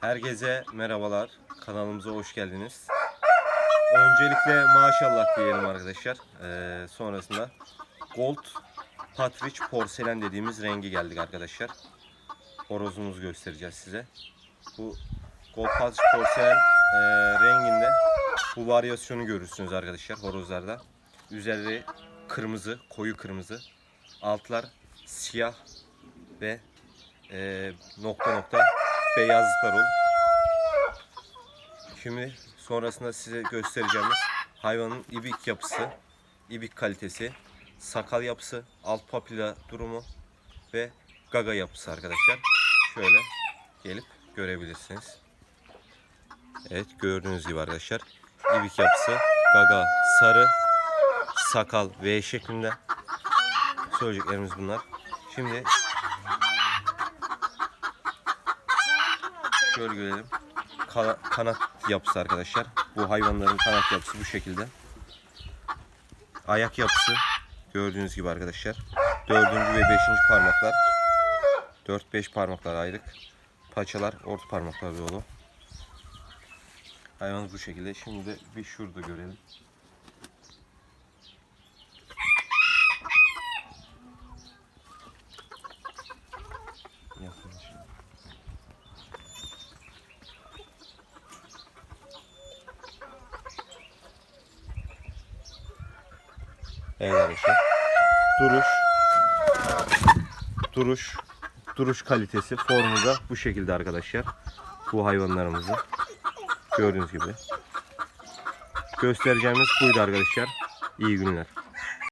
Herkese merhabalar. Kanalımıza hoş geldiniz. Öncelikle maşallah diyelim arkadaşlar. Ee, sonrasında Gold Patriç porselen dediğimiz rengi geldik arkadaşlar. Horozumuzu göstereceğiz size. Bu Gold Patriç porselen e, renginde bu varyasyonu görürsünüz arkadaşlar horozlarda. Üzerleri kırmızı, koyu kırmızı. Altlar siyah ve e, nokta nokta beyazlıklar olur. Şimdi sonrasında size göstereceğimiz hayvanın ibik yapısı, ibik kalitesi, sakal yapısı, alt papila durumu ve gaga yapısı arkadaşlar. Şöyle gelip görebilirsiniz. Evet gördüğünüz gibi arkadaşlar ibik yapısı, gaga sarı, sakal V şeklinde. Söyleyeceklerimiz bunlar. Şimdi şöyle görelim. Kana- kanat yapısı arkadaşlar. Bu hayvanların kanat yapısı bu şekilde. Ayak yapısı gördüğünüz gibi arkadaşlar. Dördüncü ve beşinci parmaklar. 4-5 parmaklar ayrık. Paçalar orta parmaklar dolu. Hayvanımız bu şekilde. Şimdi de bir şurada görelim. Evet arkadaşlar. Duruş. Duruş. Duruş kalitesi formu da bu şekilde arkadaşlar. Bu hayvanlarımızın. Gördüğünüz gibi. Göstereceğimiz buydu arkadaşlar. İyi günler.